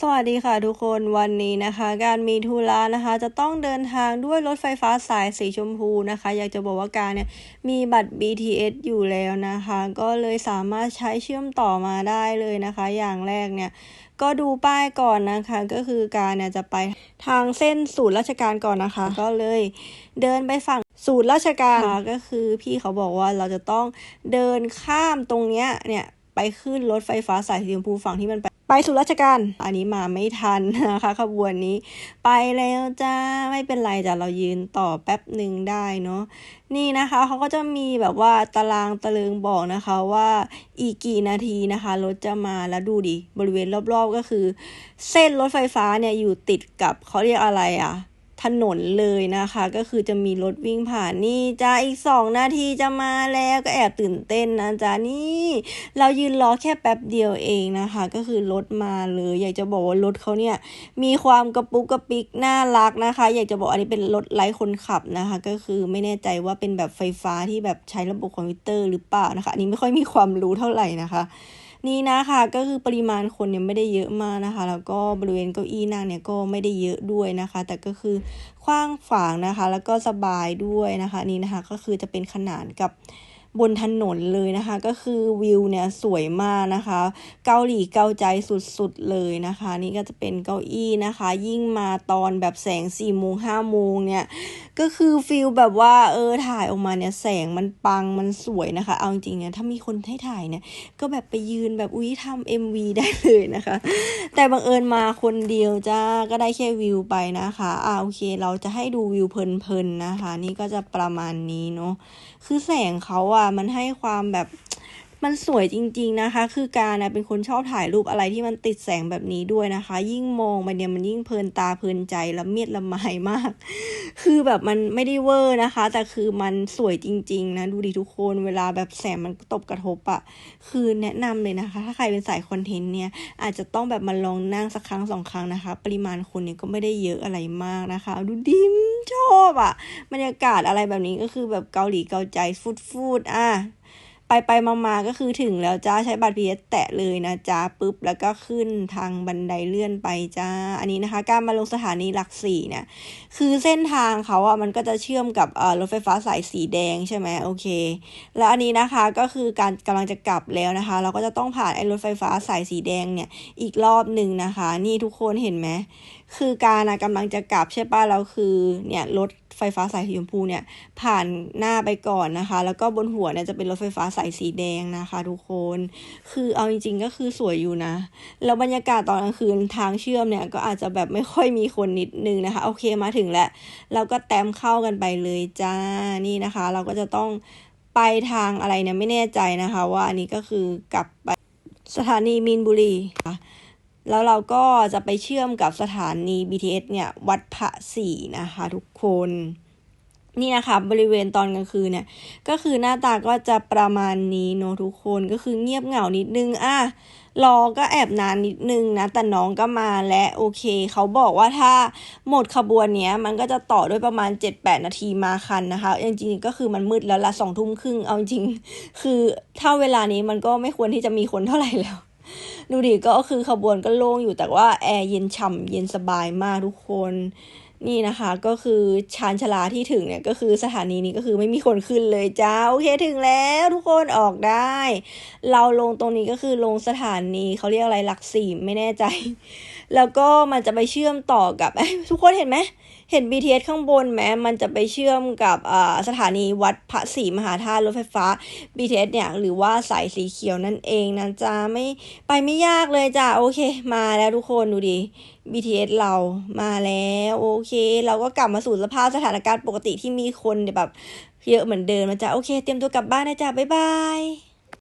สวัสดีค่ะทุกคนวันนี้นะคะ การมีธุระนะคะ จะต้องเดินทางด้วยรถไฟฟ้าสายสีชมพูนะคะ อยากจะบอกว่าการเนี่ยมีบัตร BTS อยู่แล้วนะคะ ก็เลยสามารถใช้เชื่อมต่อมาได้เลยนะคะ อย่างแรกเนี่ยก็ดูป้ายก่อนนะคะ ก็คือการเนี่ยจะไปทางเส้นศูนย์ราชการก่อนนะคะ ก็เลยเดินไปฝั่งศูนย์ราชการก็คือพี่เขาบอกว่าเราจะต้องเดินข้ามตรงเนี้ยเนี่ยไปขึ้นรถไฟฟ้าสายสีชมพูฝั่งที่มันไป ไปสู่ราชการ อันนี้มาไม่ทันนะคะขบวนนี้ ไปแล้วจ้า ไม่เป็นไรจ้ะเรายืนต่อแป๊บหนึ่งได้เนาะ นี่นะคะเขาก็จะมีแบบว่าตารางตะเลิงบอกนะคะว่าอีกกี่นาทีนะคะรถจะมาแล้วดูดิ บริเวณรอบๆก็คือ เส้นรถไฟฟ้าเนี่ยอยู่ติดกับเขาเรียกอะไรอะ่ะ ถนนเลยนะคะ ก็คือจะมีรถวิ่งผ่านนี่จ้าอีกสองนาทีจะมาแล้วก็แอบตื่นเต้นนะจ้านี่ เรายืนรอแค่แป๊บเดียวเองนะคะ ก็คือรถมาเลย อยากจะบอกว่ารถเขาเนี่ยมีความกระปุกกระปิกน่ารักนะคะ อยากจะบอกอันนี้เป็นรถไร้คนขับนะคะ ก็คือไม่แน่ใจว่าเป็นแบบไฟฟ้าที่แบบใช้ระบบคอมพิวเตอร์หรือเปล่านะคะอันนี้ไม่ค่อยมีความรู้เท่าไหร่นะคะ นี่นะคะก็คือปริมาณคนเนี่ยไม่ได้เยอะมากนะคะ แล้วก็บริเวณเก้าอี้นั่งเนี่ยก็ไม่ได้เยอะด้วยนะคะ แต่ก็คือกว้างฝางนะคะ แล้วก็สบายด้วยนะคะนี่นะคะก็คือจะเป็นขนาดกับ บนถนนเลยนะคะ ก็คือวิวเนี่ยสวยมากนะคะ เกาหลีเกาใจสุดๆเลยนะคะ นี่ก็จะเป็นเก้าอี้นะคะ ยิ่งมาตอนแบบแสงสี่โมงห้าโมงเนี่ย ก็คือฟิลแบบว่าเออถ่ายออกมาเนี่ยแสงมันปังมันสวยนะคะ เอาจริงๆเนี่ยถ้ามีคนให้ถ่ายเนี่ย ก็แบบไปยืนแบบอุ้ยทำเอ็มวีได้เลยนะคะ แต่บังเอิญมาคนเดียวจ้าก็ได้แค่วิวไปนะคะอ่าโอเค เราจะให้ดูวิวเพลินๆนะคะ นี่ก็จะประมาณนี้เนาะคือแสงเขาอะมันให้ความแบบมันสวยจริง ๆนะคะ คือการนะเป็นคนชอบถ่ายรูปอะไรที่มันติดแสงแบบนี้ด้วยนะคะ ยิ่งมองไปเนี่ยมันยิ่งเพลินตาเพลินใจละเมียดละไมมาก คือแบบมันไม่ได้เวอร์นะคะ แต่คือมันสวยจริง ๆ นะ ดูดิทุกคนเวลาแบบแสงมันตบกระทบอะคือแนะนำเลยนะคะ ถ้าใครเป็นสายคอนเทนต์เนี่ย อาจจะต้องแบบมาลองนั่งสักครั้งสองครั้งนะคะ ปริมาณคนเนี่ยก็ไม่ได้เยอะอะไรมากนะคะ ดูดิม ชอบอะบรรยากาศอะไรแบบนี้ก็คือแบบเกาหลีเกาใจฟูดฟูดอะ ไปไปมาๆก็คือถึงแล้วจ้าใช้บัตรพีเอสแตะเลยนะจ้าปุ๊บแล้วก็ขึ้นทางบันไดเลื่อนไปจ้า อันนี้นะคะ การมาลงสถานีหลักสี่เนี่ยคือเส้นทางเขาอะมันก็จะเชื่อมกับรถไฟฟ้าสายสีแดงใช่ไหมโอเค แล้วอันนี้นะคะก็คือการกำลังจะกลับแล้วนะคะ เราก็จะต้องผ่านไอ้รถไฟฟ้าสายสีแดงเนี่ยอีกรอบหนึ่งนะคะ นี่ทุกคนเห็นไหมคือการนะกำลังจะกลับใช่ป่ะเราคือเนี่ยรถ ไฟฟ้าสายสีชมพูเนี่ยผ่านหน้าไปก่อนนะคะ แล้วก็บนหัวเนี่ยจะเป็นรถไฟฟ้าสายสีแดงนะคะทุกคน คือเอาจริงๆก็คือสวยอยู่นะ แล้วบรรยากาศตอนกลางคืนทางเชื่อมเนี่ยก็อาจจะแบบไม่ค่อยมีคนนิดนึงนะคะ โอเคมาถึงแล้ว เราก็แต้มเข้ากันไปเลยจ้านี่นะคะ เราก็จะต้องไปทางอะไรเนี่ยไม่แน่ใจนะคะ ว่าอันนี้ก็คือกลับไปสถานีมีนบุรีค่ะ แล้วเราก็จะไปเชื่อมกับสถานี BTS เนี่ยวัดพระศรีนะคะทุกคนนี่นะคะบริเวณตอนกลางคืนเนี่ยก็คือหน้าตาก็จะประมาณนี้เนาะทุกคนก็คือเงียบเหงานิดนึงอะรอก็แอบนานนิดนึงนะ แต่น้องก็มาและโอเค เขาบอกว่าถ้าหมดขบวนเนี้ย มันก็จะต่อด้วยประมาณ 7-8 นาทีมาคันนะคะจริงๆก็คือมันมืดแล้วละสองทุ่มครึ่งเอาจริง คือถ้าเวลานี้มันก็ไม่ควรที่จะมีคนเท่าไหร่แล้ว ดูดิก็คือขบวนก็โล่งอยู่แต่ว่าแอร์เย็นฉ่ำเย็นสบายมากทุกคนนี่นะคะก็คือชานชลาที่ถึงเนี่ยก็คือสถานีนี้ก็คือไม่มีคนขึ้นเลยจ้าโอเคถึงแล้วทุกคนออกได้ เราลงตรงนี้ก็คือลงสถานีเขาเรียกอะไรหลักสี่ไม่แน่ใจ แล้วก็มันจะไปเชื่อมต่อกับทุกคนเห็นไหมเห็น BTS ข้างบนแม้มันจะไปเชื่อมกับสถานีวัดพระศรีมหาธาตุรถไฟฟ้า BTS เนี่ยหรือว่าสายสีเขียวนั่นเองนะจ๊ะไม่ไปไม่ยากเลยจ้ะโอเค มาแล้วทุกคนดูดิ BTS เรามาแล้วโอเค เราก็กลับมาสู่สภาพสถานการณ์ปกติที่มีคนแบบเยอะเหมือนเดิมนะจ๊ะโอเค เตรียมตัวกลับบ้านนะจ๊ะบ๊ายบาย